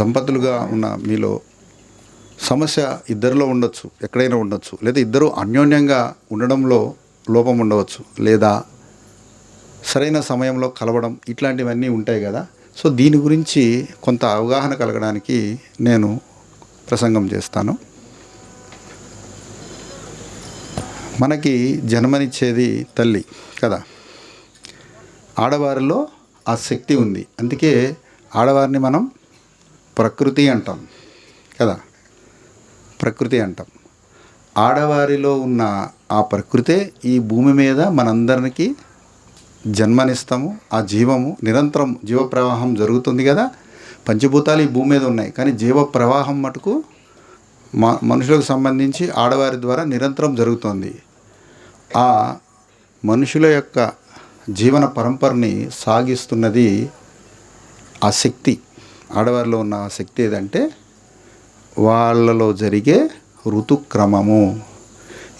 దంపతులుగా ఉన్న మీలో సమస్య ఇద్దరిలో ఉండొచ్చు ఎక్కడైనా ఉండొచ్చు లేదా ఇద్దరు అన్యోన్యంగా ఉండడంలో లోపం ఉండవచ్చు లేదా సరైన సమయంలో కలవడం ఇట్లాంటివన్నీ ఉంటాయి కదా. సో దీని గురించి కొంత అవగాహన కలగడానికి నేను ప్రసంగం చేస్తాను. మనకి జన్మనిచ్చేది తల్లి కదా. ఆడవారిలో ఆ శక్తి ఉంది. అందుకే ఆడవారిని మనం ప్రకృతి అంటాం కదా? ప్రకృతి అంటాం. ఆడవారిలో ఉన్న ఆ ప్రకృతే ఈ భూమి మీద మనందరికీ జన్మనిస్తాము ఆ జీవము నిరంతరం జీవ ప్రవాహం జరుగుతుంది కదా? పంచభూతాలు ఈ భూమి మీద ఉన్నాయి కానీ జీవ ప్రవాహం మటుకు మ మనుషులకు సంబంధించి ఆడవారి ద్వారా నిరంతరం జరుగుతోంది. ఆ మనుషుల యొక్క జీవన పరంపరని సాగిస్తున్నది ఆ శక్తి. ఆడవారిలో ఉన్న శక్తి ఏదంటే వాళ్ళలో జరిగే ఋతుక్రమము.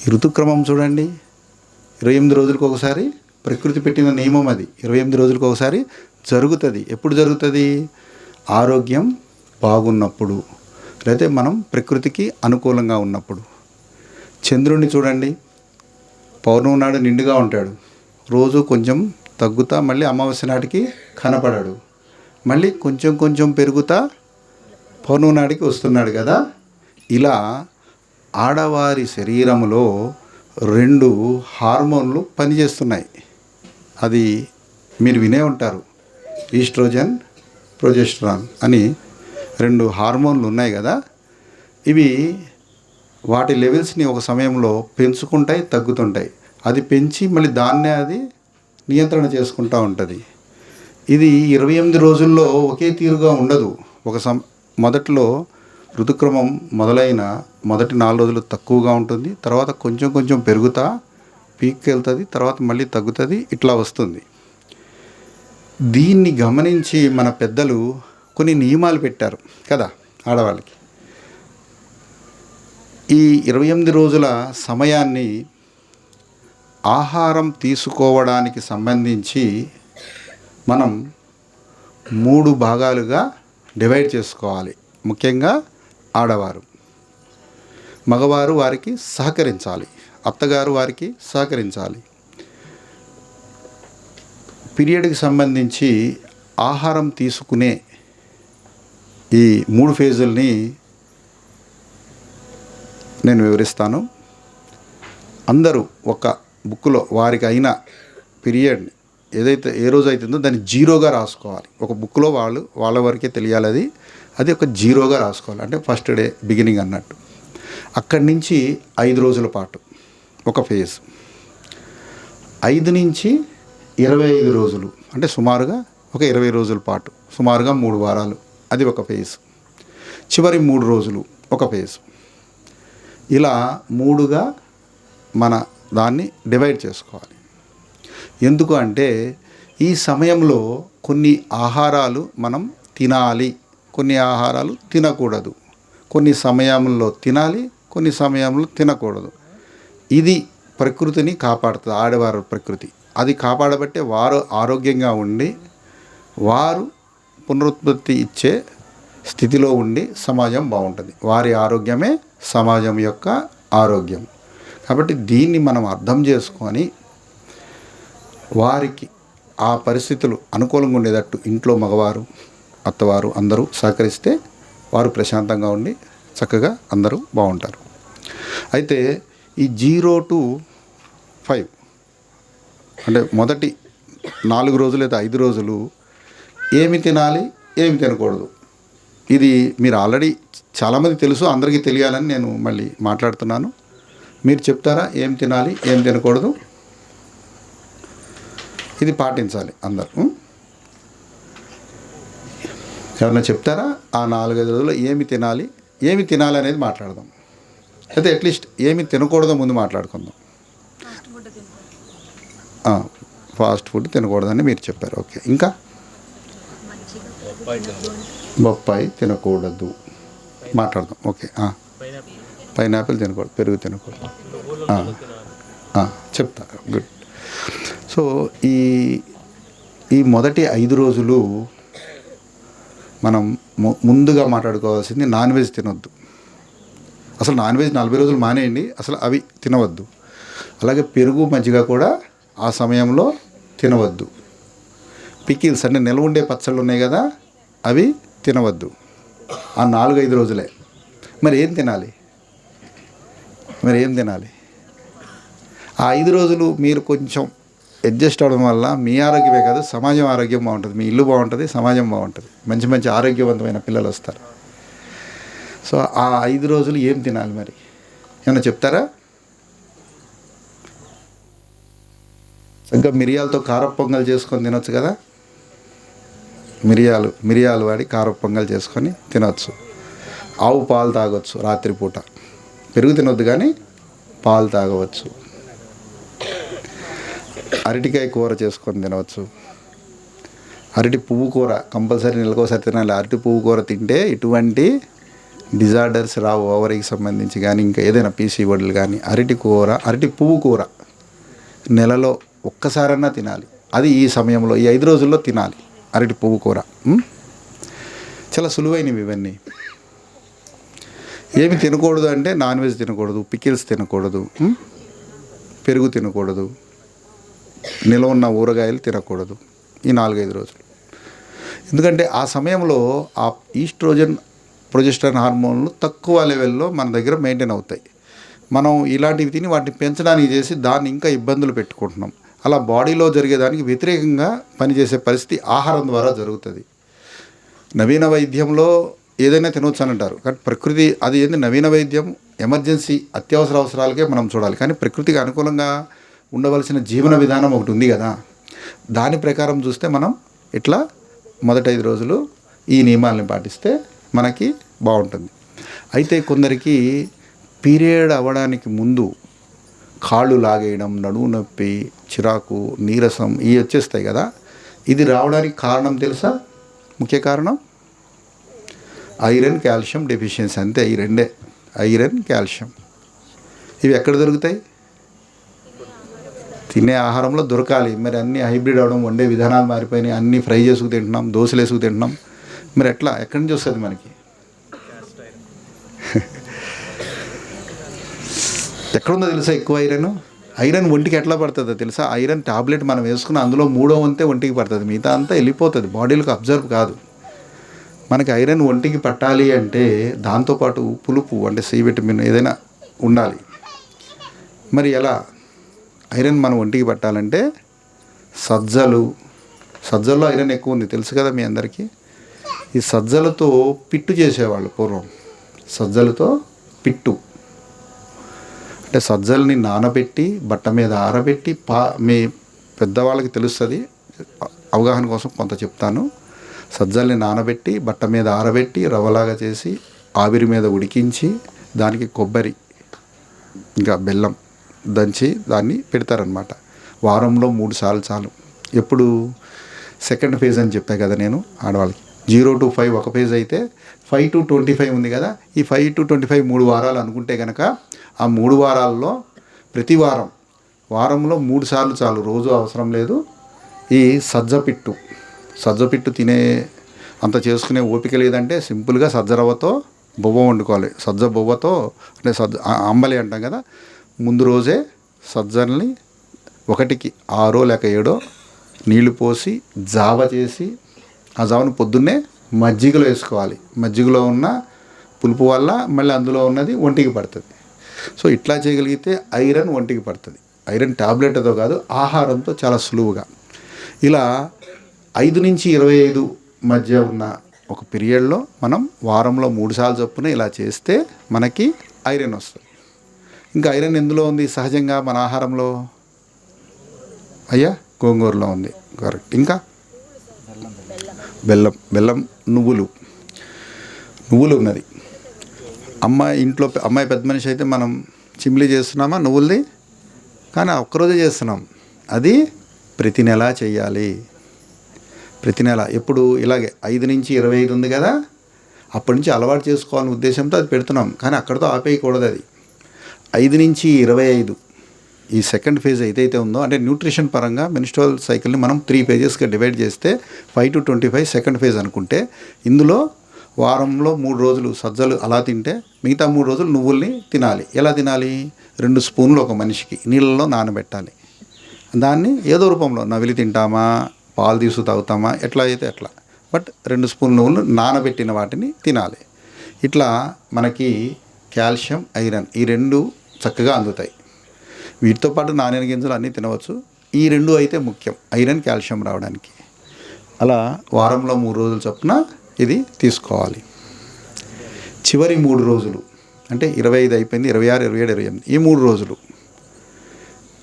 ఈ ఋతుక్రమం చూడండి. ఇరవై ఎనిమిది రోజులకు ఒకసారి ప్రకృతి పెట్టిన నియమం అది. ఇరవై ఎనిమిది రోజులకు ఒకసారి జరుగుతుంది. ఎప్పుడు జరుగుతుంది? ఆరోగ్యం బాగున్నప్పుడు. లేకపోతే మనం ప్రకృతికి అనుకూలంగా ఉన్నప్పుడు. చంద్రుడిని చూడండి. పౌర్ణమి నాడు నిండుగా ఉంటాడు. రోజు కొంచెం తగ్గుతా మళ్ళీ అమావాస్య నాటికి కనపడాడు. మళ్ళీ కొంచెం కొంచెం పెరుగుతా పౌర్ణమి నాడికి వస్తున్నాడు కదా. ఇలా ఆడవారి శరీరంలో రెండు హార్మోన్లు పనిచేస్తున్నాయి. అది మీరు వినే ఉంటారు. ఈస్ట్రోజన్ ప్రొజెస్ట్రాన్ అని రెండు హార్మోన్లు ఉన్నాయి కదా. ఇవి వాటి లెవెల్స్ని ఒక సమయంలో పెంచుకుంటాయి తగ్గుతుంటాయి. అది పెంచి మళ్ళీ దాన్నే అది నియంత్రణ చేసుకుంటూ ఉంటుంది. ఇది ఇరవై ఎనిమిది రోజుల్లో ఒకే తీరుగా ఉండదు. ఒక సం మొదట్లో ఋతుక్రమం మొదలైన మొదటి నాలుగు రోజులు తక్కువగా ఉంటుంది. తర్వాత కొంచెం కొంచెం పెరుగుతా పీక్కి వెళ్తుంది తర్వాత మళ్ళీ తగ్గుతుంది ఇట్లా వస్తుంది. దీన్ని గమనించి మన పెద్దలు కొన్ని నియమాలు పెట్టారు కదా ఆడవాళ్ళకి. ఈ ఇరవై ఎనిమిది రోజుల సమయాన్ని ఆహారం తీసుకోవడానికి సంబంధించి మనం మూడు భాగాలుగా డివైడ్ చేసుకోవాలి. ముఖ్యంగా ఆడవారు. మగవారు వారికి సహకరించాలి. అత్తగారు వారికి సహకరించాలి. పీరియడ్కి సంబంధించి ఆహారం తీసుకునే ఈ మూడు ఫేజుల్ని నేను వివరిస్తాను. అందరూ ఒక బుక్లో వారికి అయిన పీరియడ్ని ఏదైతే ఏ రోజు అవుతుందో దాన్ని జీరోగా రాసుకోవాలి. ఒక బుక్లో వాళ్ళు వాళ్ళ వరకే తెలియాలి అది. అది ఒక జీరోగా రాసుకోవాలి. అంటే ఫస్ట్ డే బిగినింగ్ అన్నట్టు. అక్కడి నుంచి ఐదు రోజుల పాటు ఒక ఫేజ్. ఐదు నుంచి ఇరవై ఐదు రోజులు. అంటే సుమారుగా ఒక ఇరవై రోజుల పాటు. సుమారుగా మూడు వారాలు. అది ఒక ఫేజ్. చివరి మూడు రోజులు ఒక ఫేజ్. ఇలా మూడుగా మన దాన్ని డివైడ్ చేసుకోవాలి. ఎందుకు అంటే ఈ సమయంలో కొన్ని ఆహారాలు మనం తినాలి. కొన్ని ఆహారాలు తినకూడదు. కొన్ని సమయంలో తినాలి కొన్ని సమయంలో తినకూడదు. ఇది ప్రకృతిని కాపాడుతుంది ఆడవారు ప్రకృతి. అది కాపాడబట్టే వారు ఆరోగ్యంగా ఉండి వారు పునరుత్పత్తి ఇచ్చే స్థితిలో ఉండి సమాజం బాగుంటుంది. వారి ఆరోగ్యమే సమాజం యొక్క ఆరోగ్యం. కాబట్టి దీన్ని మనం అర్థం చేసుకొని వారికి ఆ పరిస్థితులు అనుకూలంగా ఉండేటట్టు ఇంట్లో మగవారు అత్తవారు అందరూ సహకరిస్తే వారు ప్రశాంతంగా ఉండి చక్కగా అందరూ బాగుంటారు. అయితే ఈ జీరో టు ఫైవ్ అంటే మొదటి నాలుగు రోజులు లేదా ఐదు రోజులు ఏమి తినాలి ఏమి తినకూడదు. ఇది మీరు ఆల్రెడీ చాలామంది తెలుసు అందరికీ తెలియాలని నేను మళ్ళీ మాట్లాడుతున్నాను. మీరు చెప్తారా ఏం తినాలి ఏం తినకూడదు? ఇది పాటించాలి అందరూ? ఎవరైనా చెప్తారా? ఆ నాలుగైదు రోజుల్లో ఏమి తినాలి? ఏమి తినాలి అనేది మాట్లాడదాం. అయితే అట్లీస్ట్ ఏమి తినకూడదో ముందు మాట్లాడుకుందాం. ఆ, ఫాస్ట్ ఫుడ్ తినకూడదని మీరు చెప్పారు. ఓకే. ఇంకా? బొప్పాయి తినకూడదు. మాట్లాడదాం. ఓకే. ఆ. పైనాపిల్ తినకూడదు. పెరుగు తినకూడదు. చెప్తా. గుడ్. సో ఈ ఈ మొదటి ఐదు రోజులు మనం ము- ముందుగా మాట్లాడుకోవాల్సింది నాన్ వెజ్ తినొద్దు. అసలు నాన్ వెజ్ నలభై రోజులు మానేయండి అసలు అవి తినవద్దు. అలాగే పెరుగు మజ్జిగ కూడా ఆ సమయంలో తినవద్దు. పికిల్స్ అంటే నిల్వ ఉండే పచ్చళ్ళు ఉన్నాయి కదా అవి తినవద్దు. ఆ నాలుగైదు రోజులే. మరి ఏం తినాలి? మరి ఏం తినాలి? ఆ ఐదు రోజులు మీరు కొంచెం అడ్జస్ట్ అవడం వల్ల మీ ఆరోగ్యమే కాదు సమాజం ఆరోగ్యం బాగుంటుంది. మీ ఇల్లు బాగుంటుంది సమాజం బాగుంటుంది. మంచి మంచి ఆరోగ్యవంతమైన పిల్లలు వస్తారు. సో ఆ ఐదు రోజులు ఏం తినాలి మరి? ఏమన్నా చెప్తారా? చక్కగా మిరియాలతో కారపు పొంగల్ చేసుకొని తినొచ్చు కదా? మిరియాలు మిరియాలు వాడి కారపు పొంగల్ చేసుకొని తినొచ్చు. ఆవు పాలు తాగొచ్చు రాత్రిపూట. పెరుగు తినొద్దు కానీ పాలు తాగవచ్చు. అరటికాయ కూర చేసుకొని తినవచ్చు. అరటి పువ్వు కూర కంపల్సరీ నెలకోసారి తినాలి. అరటి పువ్వు కూర తింటే ఇటువంటి డిజార్డర్స్ రావు ఓవరీకి సంబంధించి కానీ ఇంకా ఏదైనా పీసీఓడీలు కానీ అరటి కూర అరటి పువ్వు కూర నెలలో ఒక్కసారన్నా తినాలి. అది ఈ సమయంలో ఈ ఐదు రోజుల్లో తినాలి అరటి పువ్వు కూర. చాలా సులువైనవి ఇవన్నీ. ఏమి తినకూడదు అంటే నాన్ వెజ్ తినకూడదు పికిల్స్ తినకూడదు పెరుగు తినకూడదు. నిల్వ ఉన్న ఊరగాయలు తినకూడదు ఈ నాలుగైదు రోజులు. ఎందుకంటే ఆ సమయంలో ఆ ఈస్ట్రోజన్ ప్రొజెస్టన్ హార్మోన్లు తక్కువ లెవెల్లో మన దగ్గర మెయింటైన్ అవుతాయి. మనం ఇలాంటివి తిని వాటిని పెంచడానికి చేసి దాన్ని ఇంకా ఇబ్బందులు పెట్టుకుంటున్నాం. అలా బాడీలో జరిగేదానికి వ్యతిరేకంగా పనిచేసే పరిస్థితి ఆహారం ద్వారా జరుగుతుంది. నవీన వైద్యంలో ఏదైనా తినవచ్చు అని అంటారు. కానీ ప్రకృతి అది ఏంది? నవీన వైద్యం ఎమర్జెన్సీ అత్యవసర అవసరాలకే మనం చూడాలి. కానీ ప్రకృతికి అనుకూలంగా ఉండవలసిన జీవన విధానం ఒకటి ఉంది కదా. దాని ప్రకారం చూస్తే మనం ఇట్లా మొదటి ఐదు రోజులు ఈ నియమాలని పాటిస్తే మనకి బాగుంటుంది. అయితే కొందరికి పీరియడ్ అవ్వడానికి ముందు కాళ్ళు లాగేయడం నడుము నొప్పి చిరాకు నీరసం ఇవి వచ్చేస్తాయి కదా. ఇది రావడానికి కారణం తెలుసా? ముఖ్య కారణం? ఐరన్ కాల్షియం డెఫిషియన్సీ అంతే ఈ రెండే. Iron calcium. ఇవి ఎక్కడ దొరుకుతాయి? తినే ఆహారంలో దొరకాలి. మరి అన్ని హైబ్రిడ్ అవడం వండే విధానాలు మారిపోయినాయి. అన్ని ఫ్రై చేసుకు తింటున్నాం దోశలు వేసుకు తింటున్నాం. మరి ఎట్లా? ఎక్కడి నుంచి వస్తుంది మనకి? ఎక్కడుందో తెలుసా ఎక్కువ ఐరన్? ఐరన్ ఒంటికి ఎట్లా పడుతుందో తెలుసా? ఐరన్ టాబ్లెట్ మనం వేసుకున్న అందులో మూడో వంతే ఒంటికి పడుతుంది. మిగతా అంతా వెళ్ళిపోతుంది. బాడీలోకి అబ్జర్వ్ కాదు. మనకి ఐరన్ ఒంటికి పట్టాలి అంటే దాంతోపాటు పులుపు అంటే సి విటమిన్ ఏదైనా ఉండాలి. మరి ఎలా? ఐరన్ మనం ఒంటికి పట్టాలంటే సజ్జలు సజ్జల్లో ఐరన్ ఎక్కువ ఉంది తెలుసు కదా మీ అందరికీ? ఈ సజ్జలతో పిట్టు చేసేవాళ్ళు పూర్వం. సజ్జలతో పిట్టు. అంటే సజ్జల్ని నానబెట్టి బట్ట మీద ఆరబెట్టి పా మీ పెద్దవాళ్ళకి తెలుస్తుంది అవగాహన కోసం కొంత చెప్తాను. సజ్జల్ని నానబెట్టి బట్ట మీద ఆరబెట్టి రవ్వలాగా చేసి ఆవిరి మీద ఉడికించి దానికి కొబ్బరి ఇంకా బెల్లం దంచి దాన్ని పెడతారనమాట వారంలో మూడు సార్లు చాలు. ఎప్పుడు? సెకండ్ ఫేజ్ అని చెప్పా కదా నేను ఆడవాళ్ళకి. జీరో టు ఫైవ్ ఒక ఫేజ్ అయితే ఫైవ్ టు ట్వంటీ ఫైవ్ ఉంది కదా ఈ ఫైవ్ టు ట్వంటీ ఫైవ్ మూడు వారాలు అనుకుంటే కనుక ఆ మూడు వారాల్లో ప్రతి వారం వారంలో మూడు సార్లు చాలు. రోజు అవసరం లేదు. ఈ సజ్జ పిట్టు. సజ్జ పిట్టు తినే అంత చేసుకునే ఓపిక లేదంటే సింపుల్గా సజ్జ రవ్వతో బొవ్వ వండుకోవాలి. సజ్జ బొవ్వతో అంటే సజ్జ అంబలి అంటాం కదా ముందు రోజే సజ్జల్ని ఒకటికి ఆరో లేక ఏడో నీళ్ళు పోసి జావ చేసి ఆ జావను పొద్దున్నే మజ్జిగలో వేసుకోవాలి. మజ్జిగలో ఉన్న పులుపు వల్ల మళ్ళీ అందులో ఉన్నది ఒంటికి పడుతుంది. సో ఇట్లా చేయగలిగితే ఐరన్ ఒంటికి పడుతుంది. ఐరన్ టాబ్లెట్తో కాదు ఆహారంతో చాలా సులువుగా. ఇలా ఐదు నుంచి ఇరవై ఐదు మధ్య ఉన్న ఒక పీరియడ్లో మనం వారంలో మూడు సార్లు చొప్పున ఇలా చేస్తే మనకి ఐరన్ వస్తుంది. ఇంకా ఐరన్ ఎందులో ఉంది? సహజంగా మన ఆహారంలో? అయ్యా గోంగూరలో ఉంది. కరెక్ట్ ఇంకా? బెల్లం. బెల్లం నువ్వులు. నువ్వులు ఉన్నది. అమ్మాయి ఇంట్లో అమ్మాయి పెద్ద మనిషి అయితే మనం చిమ్లీ చేస్తున్నామా నువ్వులది? కానీ ఒక్కరోజే చేస్తున్నాం. అది ప్రతి నెల చేయాలి. ప్రతి నెల. ఎప్పుడు? ఇలాగే ఐదు నుంచి ఇరవై ఐదు ఉంది కదా? అప్పటి నుంచి అలవాటు చేసుకోవాలనే ఉద్దేశంతో అది పెడుతున్నాం. కానీ అక్కడితో ఆపేయకూడదు అది. ఐదు నుంచి ఇరవై ఐదు ఈ సెకండ్ ఫేజ్ ఏదైతే ఉందో అంటే న్యూట్రిషన్ పరంగా మెనిస్ట్రల్ సైకిల్ని మనం త్రీ ఫేజెస్గా డివైడ్ చేస్తే five to twenty five second phase అనుకుంటే ఇందులో వారంలో మూడు రోజులు సజ్జలు అలా తింటే మిగతా మూడు రోజులు నువ్వుల్ని తినాలి. ఎలా తినాలి? రెండు స్పూన్లు ఒక మనిషికి నీళ్ళలో నానబెట్టాలి. దాన్ని ఏదో రూపంలో నవిలి తింటామా? పాలు తీసు తాగుతామా? ఎట్లా అయితే ఎట్లా బట్ రెండు స్పూన్ నువ్వులు నానబెట్టిన వాటిని తినాలి. ఇట్లా మనకి కాల్షియం ఐరన్ ఈ రెండు చక్కగా అందుతాయి. వీటితో పాటు నాణ్యన గింజలు అన్నీ తినవచ్చు. ఈ రెండు అయితే ముఖ్యం. ఐరన్ కాల్షియం రావడానికి. అలా వారంలో మూడు రోజులు చొప్పున ఇది తీసుకోవాలి. చివరి మూడు రోజులు. అంటే ఇరవై ఐదు అయిపోయింది ఇరవై ఆరు ఇరవై ఏడు ఇరవై ఎనిమిది. ఈ మూడు రోజులు.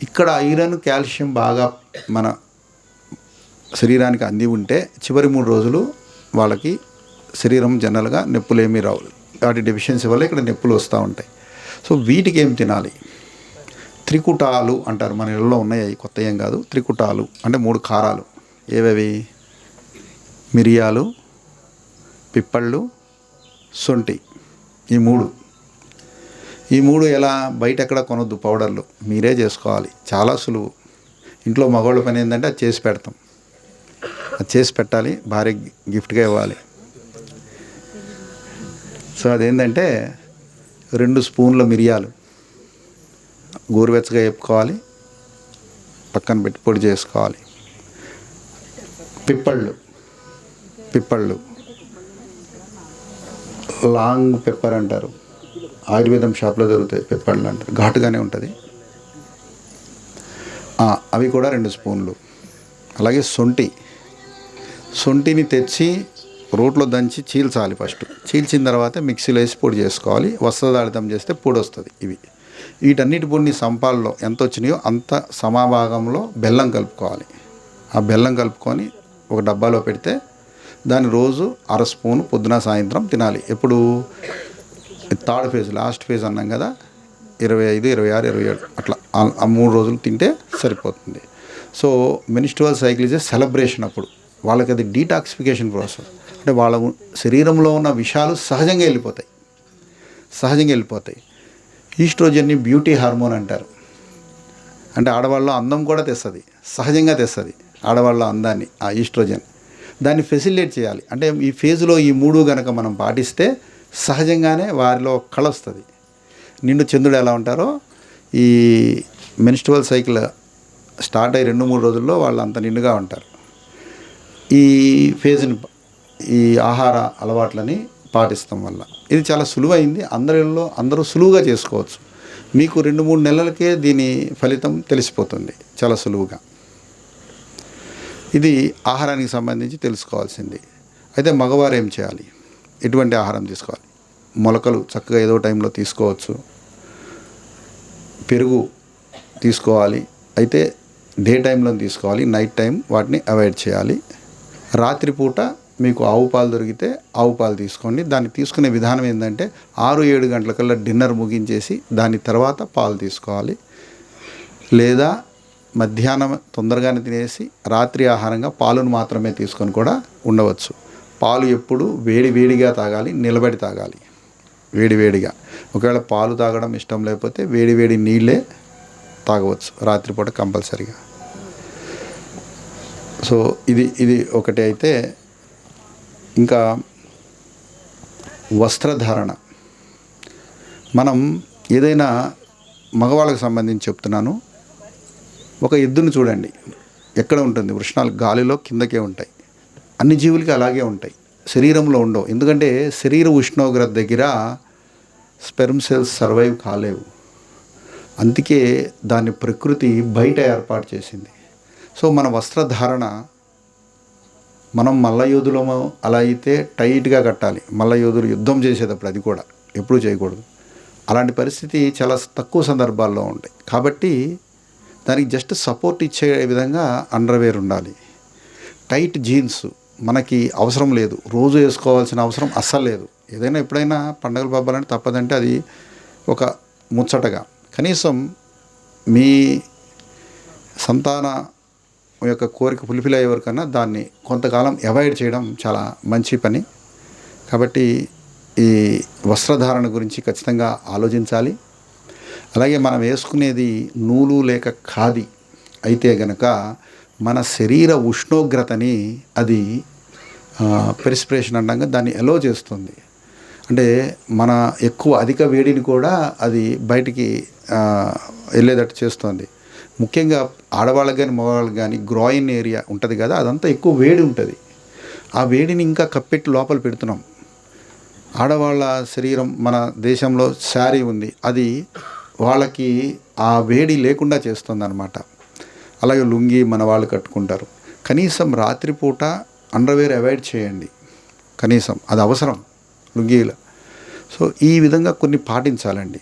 ఇక్కడ ఐరన్ కాల్షియం బాగా మన శరీరానికి అంది ఉంటే చివరి మూడు రోజులు వాళ్ళకి శరీరం జనరల్గా నొప్పులు ఏమీ రావు. వాటి డెఫిషియన్సీ వల్ల ఇక్కడ నొప్పులు వస్తూ ఉంటాయి. సో వీటికి ఏం తినాలి? త్రికుటాలు అంటారు. మన ఇళ్ళలో ఉన్నాయి కొత్త ఏం కాదు. త్రికుటాలు అంటే మూడు కారాలు. ఏవేవి? మిరియాలు పిప్పళ్ళు సొంటి. ఈ మూడు. ఈ మూడు ఎలా? బయట ఎక్కడ కొనొద్దు పౌడర్లు. మీరే చేసుకోవాలి. చాలా సులువు. ఇంట్లో మగవాళ్ళ పని ఏంటంటే అది చేసి పెడతాం. అది చేసి పెట్టాలి. భార్య గిఫ్ట్గా ఇవ్వాలి. సో అదేంటంటే రెండు స్పూన్ల మిరియాలు గోరువెచ్చగా వేపుకోవాలి. పక్కన పెట్టి పొడి చేసుకోవాలి. పిప్పళ్ళు. పిప్పళ్ళు. లాంగ్ పెప్పర్ అంటారు. ఆయుర్వేదం షాప్లో దొరుకుతాయి పెప్పళ్ళు అంటారు. ఘాటుగానే ఉంటుంది. అవి కూడా రెండు స్పూన్లు. అలాగే సొంటి. సొంటిని తెచ్చి రోట్లో దంచి చీల్చాలి ఫస్ట్. చీల్చిన తర్వాత మిక్సీలో వేసి పొడి చేసుకోవాలి. వస్త్రదాళితం చేస్తే పొడి వస్తుంది ఇవి. వీటన్నిటి పొడిని సంపాల్లో ఎంత వచ్చినాయో అంత సమాభాగంలో బెల్లం కలుపుకోవాలి. ఆ బెల్లం కలుపుకొని ఒక డబ్బాలో పెడితే దాన్ని రోజు అర స్పూన్ పొద్దున సాయంత్రం తినాలి. ఎప్పుడు? థర్డ్ ఫేజ్ లాస్ట్ ఫేజ్ అన్నాం కదా. ఇరవై ఐదు ఇరవై ఆరు ఇరవై ఏడు అట్లా. ఆ- ఆ మూడు రోజులు తింటే సరిపోతుంది. So menstrual cycle is a celebration అప్పుడు. వాళ్ళకి అది డీటాక్సిఫికేషన్ ప్రాసెస్. అంటే వాళ్ళ శరీరంలో ఉన్న విషాలు సహజంగా వెళ్ళిపోతాయి. సహజంగా వెళ్ళిపోతాయి. ఈస్ట్రోజన్ని బ్యూటీ హార్మోన్ అంటారు. అంటే ఆడవాళ్ళలో అందం కూడా తెస్తుంది. సహజంగా తెస్తుంది ఆడవాళ్ళ అందాన్ని ఆ ఈస్ట్రోజన్. దాన్ని ఫెసిలిటేట్ చేయాలి. అంటే ఈ ఫేజ్లో ఈ మూడు గనక మనం పాటిస్తే సహజంగానే వారిలో కళ వస్తుంది నిండు చంద్రుడు ఎలా ఉంటారో ఈ మెన్స్ట్రువల్ సైకిల్ స్టార్ట్ అయ్యి రెండు మూడు రోజుల్లో వాళ్ళు అంత నిండుగా ఉంటారు. ఈ ఫేజ్ని ఈ ఆహార అలవాట్లని పాటిస్తాం వల్ల. ఇది చాలా సులువైంది. అందరిలో అందరూ సులువుగా చేసుకోవచ్చు. మీకు రెండు మూడు నెలలకే దీని ఫలితం తెలిసిపోతుంది. చాలా సులువుగా. ఇది ఆహారానికి సంబంధించి తెలుసుకోవాల్సింది. అయితే మగవారు ఏం చేయాలి? ఎటువంటి ఆహారం తీసుకోవాలి? మొలకలు చక్కగా ఏదో టైంలో తీసుకోవచ్చు. పెరుగు తీసుకోవాలి. అయితే డే టైంలో తీసుకోవాలి. నైట్ టైం వాటిని అవాయిడ్ చేయాలి. రాత్రిపూట మీకు ఆవు పాలు దొరికితే ఆవు పాలు తీసుకోండి. దాన్ని తీసుకునే విధానం ఏంటంటే ఆరు ఏడు గంటలకల్లా డిన్నర్ ముగించేసి దాని తర్వాత పాలు తీసుకోవాలి. లేదా మధ్యాహ్నం తొందరగానే తినేసి రాత్రి ఆహారంగా పాలను మాత్రమే తీసుకొని కూడా ఉండవచ్చు. పాలు ఎప్పుడు వేడి వేడిగా తాగాలి నిలబడి తాగాలి. వేడి వేడిగా. ఒకవేళ పాలు తాగడం ఇష్టం లేకపోతే వేడి వేడి నీళ్ళే తాగవచ్చు. రాత్రిపూట కంపల్సరిగా. సో ఇది ఇది ఒకటి అయితే ఇంకా వస్త్రధారణ. మనం ఏదైనా మగవాళ్ళకి సంబంధించి చెప్తున్నాను. ఒక ఎద్దును చూడండి. ఎక్కడ ఉంటుంది? వృషణాలు గాలిలో కిందకే ఉంటాయి. అన్ని జీవులకి అలాగే ఉంటాయి. శరీరంలో ఉండవు. ఎందుకంటే శరీర ఉష్ణోగ్రత దగ్గర స్పెర్మ్ సెల్స్ సర్వైవ్ కాలేవు. అందుకే దాన్ని ప్రకృతి బయట ఏర్పాటు చేసింది. సో మన వస్త్రధారణ మనం మల్ల యోధులము అలా అయితే టైట్గా కట్టాలి. మల్ల యోధులు యుద్ధం చేసేటప్పుడు అది కూడా ఎప్పుడూ చేయకూడదు. అలాంటి పరిస్థితి చాలా తక్కువ సందర్భాల్లో ఉంటాయి. కాబట్టి దానికి జస్ట్ సపోర్ట్ ఇచ్చే విధంగా అండర్వేర్ ఉండాలి. టైట్ జీన్స్ మనకి అవసరం లేదు. రోజు వేసుకోవాల్సిన అవసరం అస్సలు లేదు. ఏదైనా ఎప్పుడైనా పండగలు పబ్బాలంటే తప్పదంటే అది ఒక ముచ్చటగా. కనీసం మీ సంతాన యొక్క కోరిక ఫుల్ఫిల్ అయ్యే వరకన్నా దాన్ని కొంతకాలం అవాయిడ్ చేయడం చాలా మంచి పని. కాబట్టి ఈ వస్త్రధారణ గురించి ఖచ్చితంగా ఆలోచించాలి. అలాగే మనం వేసుకునేది నూలు లేక ఖాది అయితే గనక మన శరీర ఉష్ణోగ్రతని అది పెరిస్పిరేషన్ అనగా దాన్ని ఎలో చేస్తుంది. అంటే మన ఎక్కువ అధిక వేడిని కూడా అది బయటికి వెళ్ళేటట్టు చేస్తుంది. ముఖ్యంగా ఆడవాళ్ళకి కానీ మగవాళ్ళకి కానీ గ్రాయిన్ ఏరియా ఉంటుంది కదా అదంతా ఎక్కువ వేడి ఉంటుంది. ఆ వేడిని ఇంకా కప్పెట్టి లోపల పెడుతున్నాం. ఆడవాళ్ళ శరీరం మన దేశంలో శారీ ఉంది. అది వాళ్ళకి ఆ వేడి లేకుండా చేస్తుంది అనమాట అలాగే లుంగి మన వాళ్ళు కట్టుకుంటారు. కనీసం రాత్రిపూట అండర్వేర్ అవాయిడ్ చేయండి. కనీసం అది అవసరం లుంగీల. సో ఈ విధంగా కొన్ని పాటించాలండి.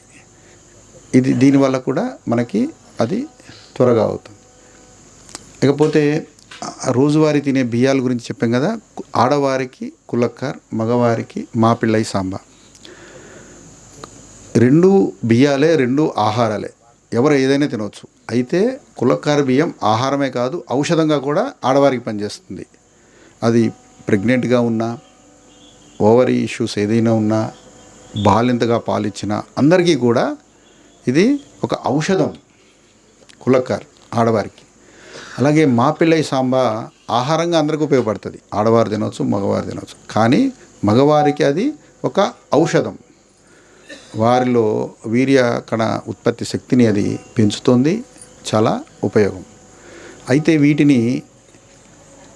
ఇది దీనివల్ల కూడా మనకి అది త్వరగా అవుతుంది. ఇకపోతే రోజువారీ తినే బియ్యాల గురించి చెప్పాం కదా ఆడవారికి కులక్కర్ మగవారికి మాపిళ్ళై సాంబా. రెండు బియ్యాలే రెండు ఆహారాలే. ఎవరు ఏదైనా తినవచ్చు అయితే కులక్కార బియ్యం ఆహారమే కాదు ఔషధంగా కూడా ఆడవారికి పనిచేస్తుంది. అది ప్రెగ్నెంట్గా ఉన్నా ఓవరీ ఇష్యూస్ ఏదైనా ఉన్నా బాలింతగా పాలిచ్చినా అందరికీ కూడా ఇది ఒక ఔషధం. కులక్కార్ ఆడవారికి. అలాగే మాపిళ్ళై సాంబా ఆహారంగా అందరికీ ఉపయోగపడుతుంది. ఆడవారు తినవచ్చు మగవారు తినవచ్చు కానీ మగవారికి అది ఒక ఔషధం. వారిలో వీర్య కణ ఉత్పత్తి శక్తిని అది పెంచుతుంది చాలా ఉపయోగం. అయితే వీటిని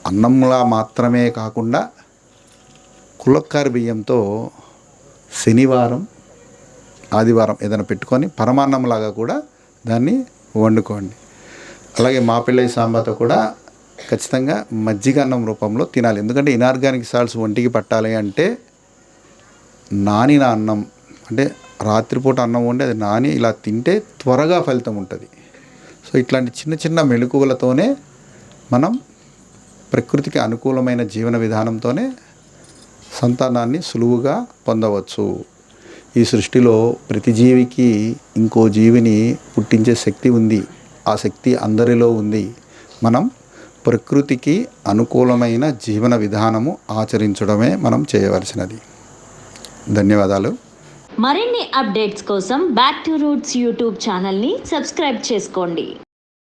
అన్నంలా మాత్రమే కాకుండా కులక్కారు బియ్యంతో శనివారం ఆదివారం ఏదైనా పెట్టుకొని పరమాన్నంలాగా కూడా దాన్ని వండుకోండి. అలాగే మాపిళ్ళై సాంబార్తో కూడా ఖచ్చితంగా మజ్జిగ అన్నం రూపంలో తినాలి. ఎందుకంటే ఇనార్గానిక్ సాల్ట్స్ ఒంటికి పట్టాలి అంటే నానిన అన్నం. అంటే రాత్రిపూట అన్నం వండి అది నాని ఇలా తింటే త్వరగా ఫలితం ఉంటుంది. సో ఇట్లాంటి చిన్న చిన్న మెలకువలతోనే మనం ప్రకృతికి అనుకూలమైన జీవన విధానంతోనే సంతానాన్ని సులువుగా పొందవచ్చు. ఈ సృష్టిలో ప్రతి జీవికి ఇంకో జీవిని పుట్టించే శక్తి ఉంది. ఆ శక్తి అందరిలో ఉంది. మనం ప్రకృతికి అనుకూలమైన జీవన విధానము ఆచరించడమే మనం చేయవలసినది. ధన్యవాదాలు. మరిన్ని అప్డేట్స్ కోసం బ్యాక్ టు రూట్స్ యూట్యూబ్ ఛానల్ని సబ్స్క్రైబ్ చేసుకోండి.